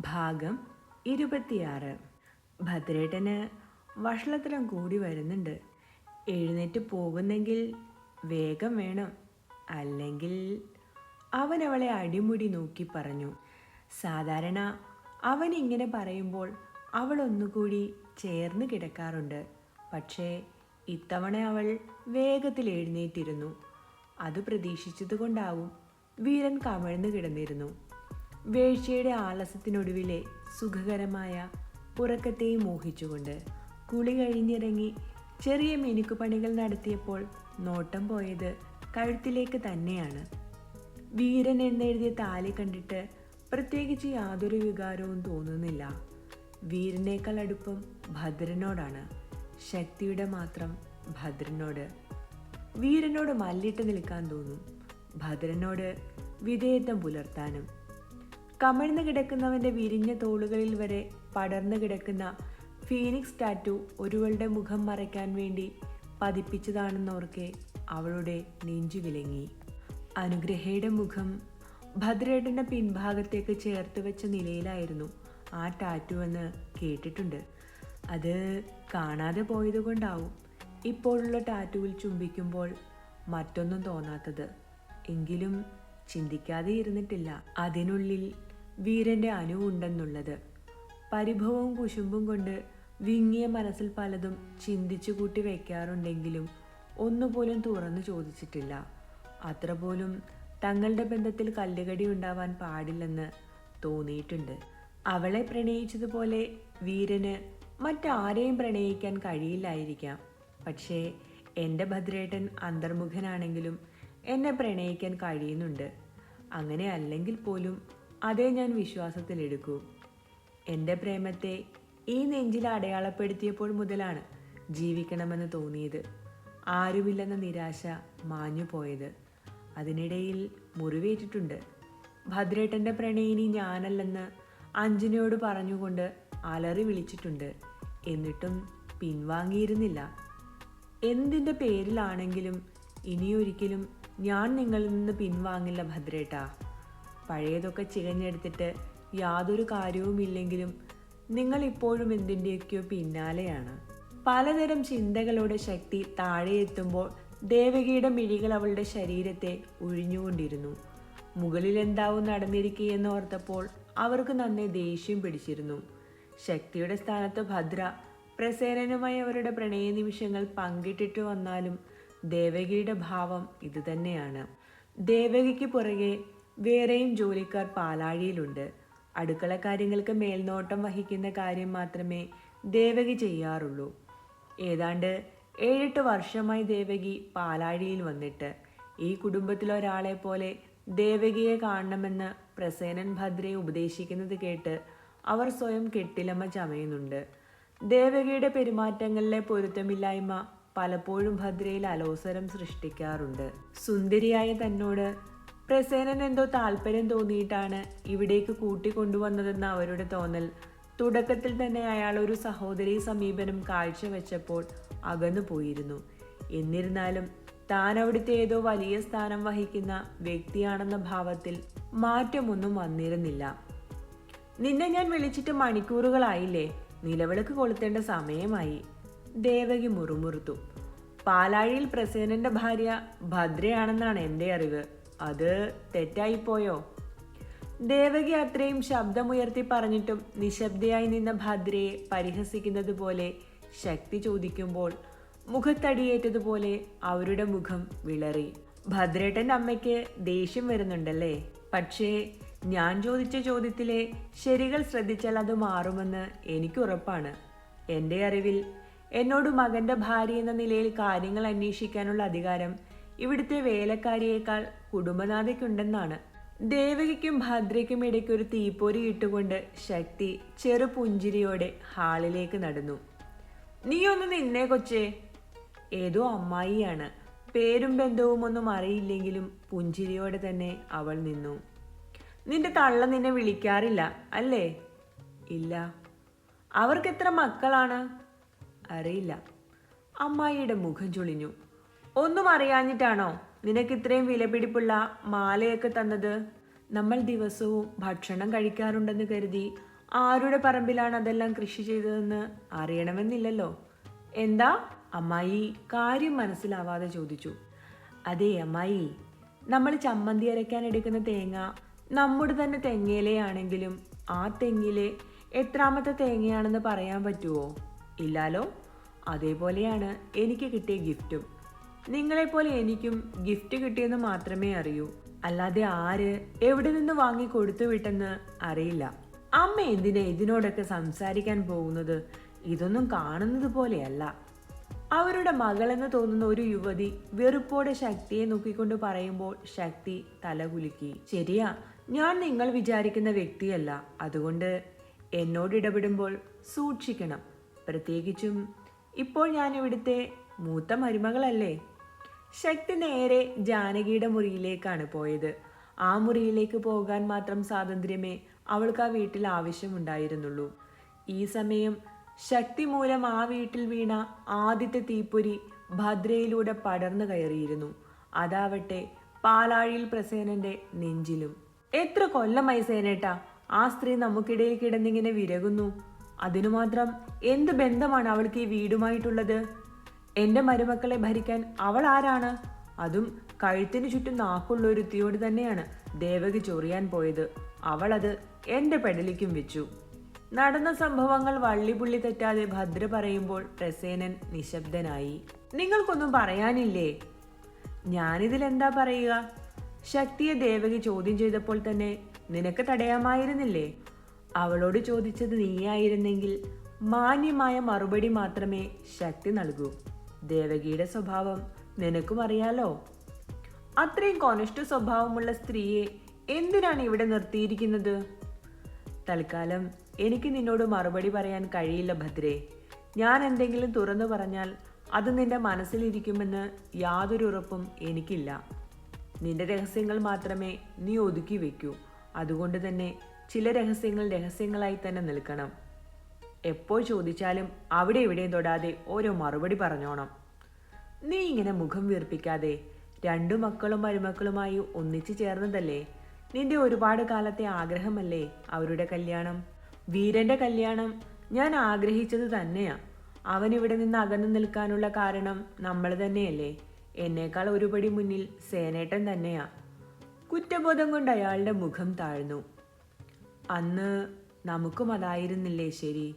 ഭാഗം ഇരുപത്തിയാറ്. ഭദ്രേട്ടന് വഷളത്തരം കൂടി വരുന്നുണ്ട്. എഴുന്നേറ്റ് പോകുന്നെങ്കിൽ വേഗം വേണം. അല്ലെങ്കിൽ അവൻ അവളെ അടിമുടി നോക്കി പറഞ്ഞു. സാധാരണ അവൻ ഇങ്ങനെ പറയുമ്പോൾ അവൾ ഒന്നുകൂടി ചേർന്ന് കിടക്കാറുണ്ട്. പക്ഷേ ഇത്തവണ അവൾ വേഗത്തിൽ എഴുന്നേറ്റിരുന്നു. അത് പ്രതീക്ഷിച്ചതുകൊണ്ടാവും വീരൻ കമഴ്ന്നു കിടന്നിരുന്നു. വേഴ്ചയുടെ ആലസ്യത്തിനൊടുവിലെ സുഖകരമായ ഉറക്കത്തെയും മോഹിച്ചുകൊണ്ട് കുളി കഴിഞ്ഞിറങ്ങി ചെറിയ മിനുക്കുപണികൾ നടത്തിയപ്പോൾ നോട്ടം പോയത് കഴുത്തിലേക്ക് തന്നെയാണ്. വീരൻ എന്നെഴുതിയ താലി കണ്ടിട്ട് പ്രത്യേകിച്ച് യാതൊരു വികാരവും തോന്നുന്നില്ല. വീരനേക്കാൾ അടുപ്പം ഭദ്രനോടാണ്. ശക്തിയുടെ മാത്രം ഭദ്രനോട്. വീരനോട് മല്ലിട്ട് നിൽക്കാൻ തോന്നും. ഭദ്രനോട് വിധേയത്വം പുലർത്താനും. കമിഴ്ന്നു കിടക്കുന്നവന്റെ വിരിഞ്ഞ തോളുകളിൽ വരെ പടർന്നു കിടക്കുന്ന ഫീനിക്സ് ടാറ്റു ഒരുവളുടെ മുഖം മറയ്ക്കാൻ വേണ്ടി പതിപ്പിച്ചതാണെന്നോർക്കെ അവളുടെ നെഞ്ചു വിലങ്ങി. അനുഗ്രഹയുടെ മുഖം ഭദ്രേട്ടന്റെ പിൻഭാഗത്തേക്ക് ചേർത്ത് വെച്ച നിലയിലായിരുന്നു ആ ടാറ്റു എന്ന് കേട്ടിട്ടുണ്ട്. അത് കാണാതെ പോയതുകൊണ്ടാവും. ഇപ്പോഴുള്ള ടാറ്റുവിൽ ചുംബിക്കുമ്പോൾ മറ്റൊന്നും തോന്നാത്തത്. എങ്കിലും ചിന്തിക്കാതെ ഇരുന്നിട്ടില്ല. അതിനുള്ളിൽ വീരന്റെ അനുവുണ്ടെന്നുള്ളത് പരിഭവവും കുശുമ്പും കൊണ്ട് വിങ്ങിയ മനസ്സിൽ പലതും ചിന്തിച്ചു കൂട്ടി വയ്ക്കാറുണ്ടെങ്കിലും ഒന്നുപോലും തുറന്നു ചോദിച്ചിട്ടില്ല. അത്ര പോലും തങ്ങളുടെ ബന്ധത്തിൽ കല്ലുകടി ഉണ്ടാവാൻ പാടില്ലെന്ന് തോന്നിയിട്ടുണ്ട്. അവളെ പ്രണയിച്ചതുപോലെ വീരന് മറ്റാരെയും പ്രണയിക്കാൻ കഴിയില്ലായിരിക്കാം. പക്ഷേ എന്റെ ഭദ്രേട്ടൻ അന്തർമുഖനാണെങ്കിലും എന്നെ പ്രണയിക്കാൻ കഴിയുന്നുണ്ട്. അങ്ങനെ അല്ലെങ്കിൽ പോലും അതേ ഞാൻ വിശ്വാസത്തിലെടുക്കൂ. എന്റെ പ്രേമത്തെ ഈ നെഞ്ചിൽ അടയാളപ്പെടുത്തിയപ്പോൾ മുതലാണ് ജീവിക്കണമെന്ന് തോന്നിയത്. ആരുമില്ലെന്ന നിരാശ മാഞ്ഞു പോയത് അതിനിടയിൽ മുറിവേറ്റിട്ടുണ്ട്. ഭദ്രേട്ടന്റെ പ്രണയിനി ഞാനല്ലെന്ന് അഞ്ജനയോട് പറഞ്ഞുകൊണ്ട് അലറി വിളിച്ചിട്ടുണ്ട്. എന്നിട്ടും പിൻവാങ്ങിയിരുന്നില്ല. എന്തിന്റെ പേരിലാണെങ്കിലും ഇനിയൊരിക്കലും ഞാൻ നിങ്ങളിൽ നിന്ന് പിൻവാങ്ങില്ല ഭദ്രേട്ട. പഴയതൊക്കെ ചികഞ്ഞെടുത്തിട്ട് യാതൊരു കാര്യവുമില്ലെങ്കിലും നിങ്ങൾ ഇപ്പോഴും എന്തിന്റെയൊക്കെയോ പിന്നാലെയാണ്. പലതരം ചിന്തകളുടെ ശക്തി താഴെ എത്തുമ്പോൾ ദേവകിയുടെ മിഴികൾ അവളുടെ ശരീരത്തെ ഒഴിഞ്ഞുകൊണ്ടിരുന്നു മുകളിൽ എന്താവും നടന്നിരിക്കുകയെന്ന് ഓർത്തപ്പോൾ അവർക്ക് നന്നേ ദേഷ്യം പിടിച്ചിരുന്നു. ശക്തിയുടെ സ്ഥാനത്ത് ഭദ്ര പ്രസേനനുമായി അവരുടെ പ്രണയ നിമിഷങ്ങൾ പങ്കിട്ടിട്ട് വന്നാലും ദേവകിയുടെ ഭാവം ഇതുതന്നെയാണ് ദേവകിക്ക് പുറകെ വേറെയും ജോലിക്കാർ പാലാഴിയിലുണ്ട്. അടുക്കള കാര്യങ്ങൾക്ക് മേൽനോട്ടം വഹിക്കുന്ന കാര്യം മാത്രമേ ദേവകി ചെയ്യാറുള്ളൂ. ഏതാണ്ട് ഏഴെട്ട് വർഷമായി ദേവകി പാലാഴിയിൽ വന്നിട്ട് ഈ കുടുംബത്തിലൊരാളെ പോലെ ദേവകിയെ കാണണമെന്ന് പ്രസേനൻ ഭദ്രയെ ഉപദേശിക്കുന്നത് കേട്ട് അവർ സ്വയം കെട്ടിലമ്മ ചമയുന്നുണ്ട്. ദേവകിയുടെ പെരുമാറ്റങ്ങളിലെ പൊരുത്തമില്ലായ്മ പലപ്പോഴും ഭദ്രയിൽ അലോസരം സൃഷ്ടിക്കാറുണ്ട്. സുന്ദരിയായ തന്നോട് പ്രസേനൻ എന്തോ താല്പര്യം തോന്നിയിട്ടാണ് ഇവിടേക്ക് കൂട്ടിക്കൊണ്ടുവന്നതെന്ന അവരുടെ തോന്നൽ. തുടക്കത്തിൽ തന്നെ അയാൾ ഒരു സഹോദരി സമീപനം കാഴ്ചവെച്ചപ്പോൾ അകന്നു പോയിരുന്നു. എന്നിരുന്നാലും താൻ അവിടുത്തെ ഏതോ വലിയ സ്ഥാനം വഹിക്കുന്ന വ്യക്തിയാണെന്ന ഭാവത്തിൽ മാറ്റമൊന്നും വന്നിരുന്നില്ല. നിന്നെ ഞാൻ വിളിച്ചിട്ട് മണിക്കൂറുകളായില്ലേ? നിലവിളക്ക് കൊളുത്തേണ്ട സമയമായി. ദേവകി മുറുമുറുത്തു. പാലാഴിയിൽ പ്രസേനന്റെ ഭാര്യ ഭദ്രയാണെന്നാണ് എന്റെ അറിവ്. അത് തെറ്റായിപ്പോയോ? ദേവകി അത്രയും ശബ്ദമുയർത്തി പറഞ്ഞിട്ടും നിശബ്ദയായി നിന്ന ഭദ്രയെ പരിഹസിക്കുന്നത് പോലെ ശക്തി ചോദിക്കുമ്പോൾ മുഖത്തടിയേറ്റതുപോലെ അവരുടെ മുഖം വിളറി. ഭദ്രേട്ടന്റെ അമ്മയ്ക്ക് ദേഷ്യം വരുന്നുണ്ടല്ലേ? പക്ഷേ ഞാൻ ചോദിച്ച ചോദ്യത്തിലെ ശരികൾ ശ്രദ്ധിച്ചാൽ അത് മാറുമെന്ന് എനിക്ക് ഉറപ്പാണ്. എന്റെ അറിവിൽ എന്നോട് മകന്റെ ഭാര്യ എന്ന നിലയിൽ കാര്യങ്ങൾ അന്വേഷിക്കാനുള്ള അധികാരം ഇവിടുത്തെ വേലക്കാരിയേക്കാൾ കുടുംബനാഥയ്ക്കുണ്ടെന്നാണ്. ദേവകിക്കും ഭദ്രയ്ക്കും ഇടയ്ക്ക് ഒരു തീപ്പൊരി ഇട്ടുകൊണ്ട് ശക്തി ചെറു പുഞ്ചിരിയോടെ ഹാളിലേക്ക് നടന്നു. നീ ഒന്ന് നിന്നേ കൊച്ചേ. ഏതോ അമ്മായിയാണ്. പേരും ബന്ധവും ഒന്നും അറിയില്ലെങ്കിലും പുഞ്ചിരിയോടെ തന്നെ അവൾ നിന്നു. നിന്റെ തള്ള നിന്നെ വിളിക്കാറില്ല അല്ലേ? ഇല്ല. അവർക്ക് എത്ര മക്കളാണ്? അറിയില്ല. അമ്മായിയുടെ മുഖം ചൊളിഞ്ഞു. ഒന്നും അറിയാഞ്ഞിട്ടാണോ നിനക്ക് ഇത്രയും വിലപിടിപ്പുള്ള മാലയൊക്കെ തന്നത്? നമ്മൾ ദിവസവും ഭക്ഷണം കഴിക്കാറുണ്ടെന്ന് കരുതി ആരുടെ പറമ്പിലാണ് അതെല്ലാം കൃഷി ചെയ്തതെന്ന് അറിയണമെന്നില്ലല്ലോ. എന്താ? അമ്മായി കാര്യം മനസ്സിലാവാതെ ചോദിച്ചു. അതേ അമ്മായി നമ്മൾ ചമ്മന്തി അരയ്ക്കാൻ എടുക്കുന്ന തേങ്ങ നമ്മുടെ തന്നെ തെങ്ങയിലെയാണെങ്കിലും ആ തെങ്ങിലെ എത്രാമത്തെ തേങ്ങയാണെന്ന് പറയാൻ പറ്റുമോ ഇല്ലാലോ? അതേപോലെയാണ് എനിക്ക് കിട്ടിയ ഗിഫ്റ്റും. നിങ്ങളെപ്പോലെ എനിക്കും ഗിഫ്റ്റ് കിട്ടിയെന്ന് മാത്രമേ അറിയൂ. അല്ലാതെ ആര് എവിടെ നിന്ന് വാങ്ങി കൊടുത്തു വിട്ടെന്ന് അറിയില്ല. അമ്മ എന്തിനാ ഇതിനോടൊക്കെ സംസാരിക്കാൻ പോകുന്നത്? ഇതൊന്നും കാണുന്നത് പോലെയല്ല. അവരുടെ മകളെന്ന് തോന്നുന്ന ഒരു യുവതി വെറുപ്പോടെ ശക്തിയെ നോക്കിക്കൊണ്ട് പറയുമ്പോൾ ശക്തി തലകുലുക്കി. ശരിയാ ഞാൻ നിങ്ങൾ വിചാരിക്കുന്ന വ്യക്തിയല്ല. അതുകൊണ്ട് എന്നോട് ഇടപെടുമ്പോൾ സൂക്ഷിക്കണം. പ്രത്യേകിച്ചും ഇപ്പോൾ ഞാൻ ഇവിടുത്തെ മൂത്ത മരുമകളല്ലേ? ശക്തി നേരെ ജാനകിയുടെ മുറിയിലേക്കാണ് പോയത്. ആ മുറിയിലേക്ക് പോകാൻ മാത്രം സ്വാതന്ത്ര്യമേ അവൾക്ക് ആ വീട്ടിൽ ആവശ്യമുണ്ടായിരുന്നുള്ളൂ. ഈ സമയം ശക്തി മൂലം ആ വീട്ടിൽ വീണ ആദ്യത്തെ തീപ്പൊരി ഭദ്രയിലൂടെ പടർന്നു കയറിയിരുന്നു. അതാവട്ടെ പാലാഴിയിൽ പ്രസേനന്റെ നെഞ്ചിലും. എത്ര കൊല്ലമായി സേനേട്ടാ? ആ സ്ത്രീ നമുക്കിടയിൽ കിടന്നിങ്ങനെ വിരകുന്നു. അതിനു മാത്രം എന്ത് ബന്ധമാണ് അവൾക്ക് ഈ വീടുമായിട്ടുള്ളത്? എന്റെ മരുമക്കളെ ഭരിക്കാൻ അവൾ ആരാണ്? അതും കഴുത്തിന് ചുറ്റും നാക്കുള്ള ഒരുത്തിയോട് തന്നെയാണ് ദേവകി ചൊറിയാൻ പോയത്. അവൾ അത് എന്റെ പെടലിക്കും വെച്ചു. നടന്ന സംഭവങ്ങൾ വള്ളിപുള്ളി തെറ്റാതെ ഭദ്ര പറയുമ്പോൾ പ്രസേനൻ നിശബ്ദനായി. നിങ്ങൾക്കൊന്നും പറയാനില്ലേ? ഞാനിതിൽ എന്താ പറയുക? ശക്തിയെ ദേവകി ചോദ്യം ചെയ്തപ്പോൾ തന്നെ നിനക്ക് തടയാമായിരുന്നില്ലേ? അവളോട് ചോദിച്ചത് നീയായിരുന്നെങ്കിൽ മാന്യമായ മറുപടി മാത്രമേ ശക്തി നൽകൂ. ദേവകിയുടെ സ്വഭാവം നിനക്കും അറിയാലോ? അത്രയും കൊനിഷ്ഠ സ്വഭാവമുള്ള സ്ത്രീയെ എന്തിനാണ് ഇവിടെ നിർത്തിയിരിക്കുന്നത്? തൽക്കാലം എനിക്ക് നിന്നോട് മറുപടി പറയാൻ കഴിയില്ല ഭദ്രേ. ഞാൻ എന്തെങ്കിലും തുറന്നു പറഞ്ഞാൽ അത് നിന്റെ മനസ്സിലിരിക്കുമെന്ന് യാതൊരു ഉറപ്പും എനിക്കില്ല. നിന്റെ രഹസ്യങ്ങൾ മാത്രമേ നീ ഒതുക്കി വെക്കൂ. അതുകൊണ്ട് തന്നെ ചില രഹസ്യങ്ങൾ രഹസ്യങ്ങളായി തന്നെ നിൽക്കണം. എപ്പോൾ ചോദിച്ചാലും അവിടെ ഇവിടെയും തൊടാതെ ഓരോ മറുപടി പറഞ്ഞോണം. നീ ഇങ്ങനെ മുഖം വീർപ്പിക്കാതെ രണ്ടു മക്കളും മരുമക്കളുമായി ഒന്നിച്ചു ചേർന്നതല്ലേ? നിന്റെ ഒരുപാട് കാലത്തെ ആഗ്രഹമല്ലേ അവരുടെ കല്യാണം? വീരന്റെ കല്യാണം ഞാൻ ആഗ്രഹിച്ചത് തന്നെയാ. അവൻ ഇവിടെ നിന്ന് അകന്നു നിൽക്കാനുള്ള കാരണം നമ്മൾ തന്നെയല്ലേ? എന്നേക്കാൾ ഒരുപടി മുന്നിൽ സേനേട്ടൻ തന്നെയാ. കുറ്റബോധം കൊണ്ട് അയാളുടെ മുഖം താഴ്ന്നു. അന്ന് നമുക്കും അതായിരുന്നില്ലേ ശരി?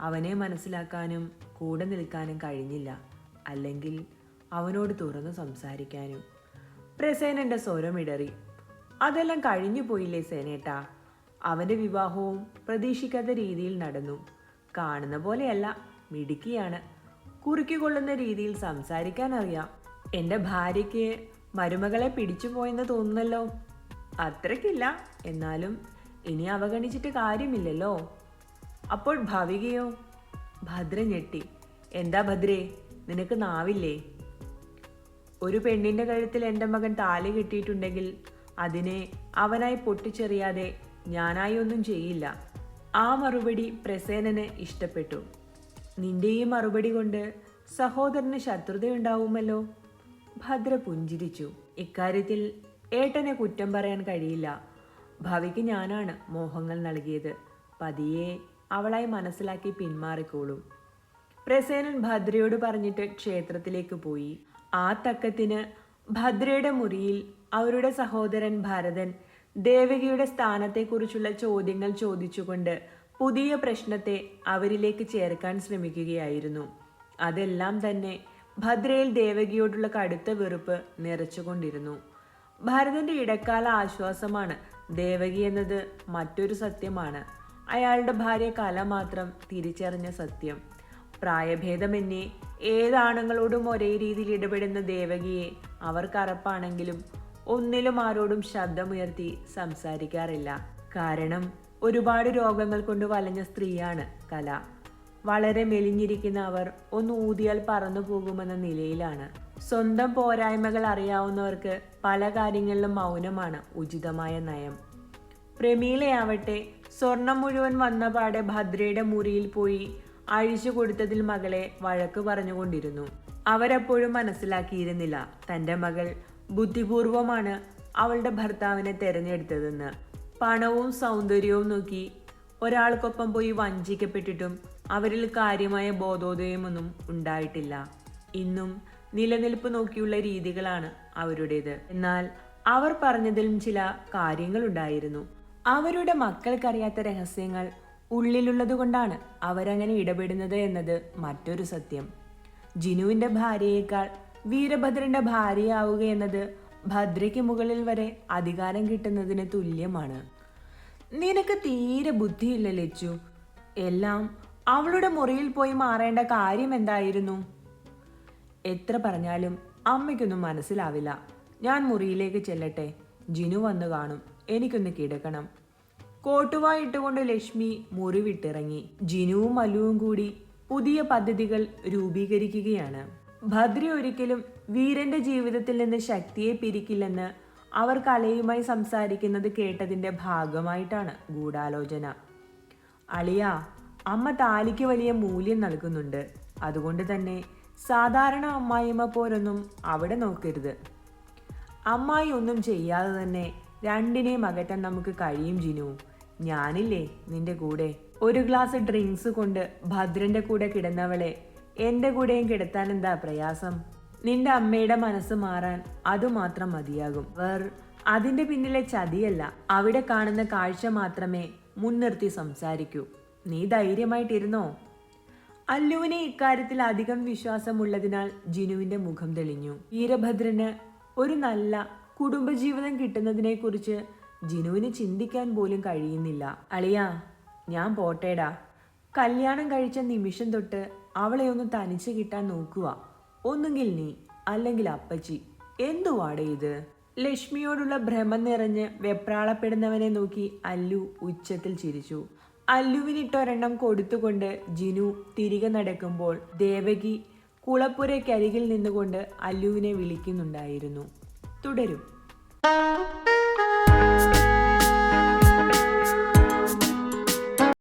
അവനെ മനസ്സിലാക്കാനും കൂടെ നിൽക്കാനും കഴിഞ്ഞില്ല. അല്ലെങ്കിൽ അവനോട് തുറന്ന് സംസാരിക്കാനും. പ്രസേനന്റെ സ്വരമിടറി അതെല്ലാം കഴിഞ്ഞു പോയില്ലേ സേനേട്ടാ? അവന്റെ വിവാഹവും പ്രതീക്ഷിക്കാത്ത രീതിയിൽ നടന്നു. കാണുന്ന പോലെയല്ല മിടുക്കിയാണ്. കുറുക്കിക്കൊള്ളുന്ന രീതിയിൽ സംസാരിക്കാൻ അറിയാം. എന്റെ ഭാര്യയ്ക്ക് മരുമകളെ പിടിച്ചു പോയെന്ന് തോന്നുന്നല്ലോ. അത്രയ്ക്കില്ല. എന്നാലും ഇനി അവഗണിച്ചിട്ട് കാര്യമില്ലല്ലോ. അപ്പോൾ ഭവികയോ? ഭദ്ര ഞെട്ടി. എന്താ ഭദ്രേ? നിനക്ക് നാവില്ലേ? ഒരു പെണ്ണിന്റെ കഴുത്തിൽ എന്റെ മകൻ താലി കെട്ടിയിട്ടുണ്ടെങ്കിൽ അതിനെ അവനായി പൊട്ടിച്ചെറിയാതെ ഞാനായി ഒന്നും ചെയ്യില്ല. ആ മറുപടി പ്രസേനന് ഇഷ്ടപ്പെട്ടു. നിന്റെ ഈ മറുപടി കൊണ്ട് സഹോദരന് ശത്രുതയുണ്ടാവുമല്ലോ. ഭദ്ര പുഞ്ചിരിച്ചു ഇക്കാര്യത്തിൽ ഏട്ടനെ കുറ്റം പറയാൻ കഴിയില്ല. ഭവിക്ക് ഞാനാണ് മോഹങ്ങൾ നൽകിയത്. പതിയെ അവളായി മനസ്സിലാക്കി പിന്മാറിക്കോളും. പ്രസേനൻ ഭദ്രയോട് പറഞ്ഞിട്ട് ക്ഷേത്രത്തിലേക്ക് പോയി. ആ തക്കത്തിന് ഭദ്രയുടെ മുറിയിൽ അവരുടെ സഹോദരൻ ഭരതൻ ദേവകിയുടെ സ്ഥാനത്തെക്കുറിച്ചുള്ള ചോദ്യങ്ങൾ ചോദിച്ചുകൊണ്ട് പുതിയ പ്രശ്നത്തെ അവരിലേക്ക് ചേർക്കാൻ ശ്രമിക്കുകയായിരുന്നു. അതെല്ലാം തന്നെ ഭദ്രയിൽ ദേവകിയോടുള്ള കടുത്ത വെറുപ്പ് നിറച്ചുകൊണ്ടിരുന്നു. ഭരതന്റെ ഇടക്കാല ആശ്വാസമാണ് ദേവകി എന്നത് മറ്റൊരു സത്യമാണ്. അയാളുടെ ഭാര്യ കല മാത്രം തിരിച്ചറിഞ്ഞ സത്യം. പ്രായഭേദമന്യേ ഏതാണുങ്ങളോടും ഒരേ രീതിയിൽ ഇടപെടുന്ന ദേവകിയെ അവർക്ക് അറപ്പാണെങ്കിലും ഒന്നിലും ആരോടും ശബ്ദമുയർത്തി സംസാരിക്കാറില്ല. കാരണം ഒരുപാട് രോഗങ്ങൾ കൊണ്ട് വലഞ്ഞ സ്ത്രീയാണ് കല. വളരെ മെലിഞ്ഞിരിക്കുന്ന അവർ ഒന്ന് ഊതിയാൽ പറന്നു പോകുമെന്ന നിലയിലാണ്. സ്വന്തം പോരായ്മകൾ അറിയാവുന്നവർക്ക് പല കാര്യങ്ങളിലും മൗനമാണ് ഉചിതമായ നയം. പ്രമീളയാവട്ടെ സ്വർണം മുഴുവൻ വന്ന പാടെ ഭദ്രയുടെ മുറിയിൽ പോയി അഴിച്ചു കൊടുത്തതിൽ മകളെ വഴക്ക് പറഞ്ഞുകൊണ്ടിരുന്നു. അവരപ്പോഴും മനസ്സിലാക്കിയിരുന്നില്ല. തന്റെ മകൾ ബുദ്ധിപൂർവമാണ് അവളുടെ ഭർത്താവിനെ തെരഞ്ഞെടുത്തതെന്ന്. പണവും സൗന്ദര്യവും നോക്കി ഒരാൾക്കൊപ്പം പോയി വഞ്ചിക്കപ്പെട്ടിട്ടും അവരിൽ കാര്യമായ ബോധോദയമൊന്നും ഉണ്ടായിട്ടില്ല. ഇന്നും നിലനിൽപ്പ് നോക്കിയുള്ള രീതികളാണ് അവരുടേത്. എന്നാൽ അവർ പറഞ്ഞതിലും ചില കാര്യങ്ങളുണ്ടായിരുന്നു അവരുടെ മക്കൾക്കറിയാത്ത രഹസ്യങ്ങൾ ഉള്ളിലുള്ളത് കൊണ്ടാണ് അവരങ്ങനെ ഇടപെടുന്നത് എന്നത് മറ്റൊരു സത്യം. ജിനുവിന്റെ ഭാര്യയേക്കാൾ വീരഭദ്രന്റെ ഭാര്യയാവുക എന്നത് ഭദ്രയ്ക്ക് മുകളിൽ വരെ അധികാരം കിട്ടുന്നതിന് തുല്യമാണ്. നിനക്ക് തീരെ ബുദ്ധിയില്ല ലച്ചു. എല്ലാം അവളുടെ മുറിയിൽ പോയി മാറേണ്ട കാര്യം എന്തായിരുന്നു? എത്ര പറഞ്ഞാലും അമ്മയ്ക്കൊന്നും മനസ്സിലാവില്ല. ഞാൻ മുറിയിലേക്ക് ചെല്ലട്ടെ. ജിനു വന്നു കാണും. എനിക്കൊന്ന് കിടക്കണം. കോട്ടുവായിട്ടുകൊണ്ട് ലക്ഷ്മി മുറി വിട്ടിറങ്ങി. ജിനുവും മലുവും കൂടി പുതിയ പദ്ധതികൾ രൂപീകരിക്കുകയാണ്. ഭദ്ര ഒരിക്കലും വീരന്റെ ജീവിതത്തിൽ നിന്ന് ശക്തിയെ പിരിക്കില്ലെന്ന് അവർ കലയുമായി സംസാരിക്കുന്നത് കേട്ടതിന്റെ ഭാഗമായിട്ടാണ് ഗൂഢാലോചന. അളിയ അമ്മ താലിക്ക് വലിയ മൂല്യം നൽകുന്നുണ്ട്. അതുകൊണ്ട് തന്നെ സാധാരണ അമ്മായിമ്മ പോലൊന്നും അവിടെ നോക്കരുത്. അമ്മായി ഒന്നും ചെയ്യാതെ തന്നെ രണ്ടിനെയും അകറ്റാൻ നമുക്ക് കഴിയും ജിനു. ഞാനില്ലേ നിന്റെ കൂടെ. ഒരു ഗ്ലാസ് ഡ്രിങ്ക്സ് കൊണ്ട് ഭദ്രന്റെ കൂടെ കിടന്നവളെ എന്റെ കൂടെയും കിടത്താൻ എന്താ പ്രയാസം? നിന്റെ അമ്മയുടെ മനസ്സ് മാറാൻ അതുമാത്രം മതിയാകും. വേർ അതിന്റെ പിന്നിലെ ചതിയല്ല. അവിടെ കാണുന്ന കാഴ്ച മാത്രമേ മുൻനിർത്തി സംസാരിക്കൂ. നീ ധൈര്യമായിട്ടിരുന്നോ? അല്ലുവിനെ ഇക്കാര്യത്തിൽ അധികം വിശ്വാസമുള്ളതിനാൽ ജിനുവിന്റെ മുഖം തെളിഞ്ഞു. വീരഭദ്രന് ഒരു നല്ല കുടുംബജീവിതം കിട്ടുന്നതിനെ കുറിച്ച് ജിനുവിന് ചിന്തിക്കാൻ പോലും കഴിയുന്നില്ല. അളിയ ഞാൻ പോട്ടേടാ. കല്യാണം കഴിച്ച നിമിഷം തൊട്ട് അവളെ ഒന്ന് തനിച്ച് കിട്ടാൻ നോക്കുക. ഒന്നുകിൽ നീ അല്ലെങ്കിൽ അപ്പച്ചി. എന്തുവാടേ ഇത്? ലക്ഷ്മിയോടുള്ള ഭ്രമം നിറഞ്ഞ് വെപ്രാളപ്പെടുന്നവനെ നോക്കി അല്ലു ഉച്ചത്തിൽ ചിരിച്ചു. അല്ലുവിനിട്ടൊരെണ്ണം കൊടുത്തുകൊണ്ട് ജിനു തിരികെ നടക്കുമ്പോൾ ദേവകി കുളപ്പുരയ്ക്കരികിൽ നിന്നുകൊണ്ട് അല്ലുവിനെ വിളിക്കുന്നുണ്ടായിരുന്നു. തുടരും.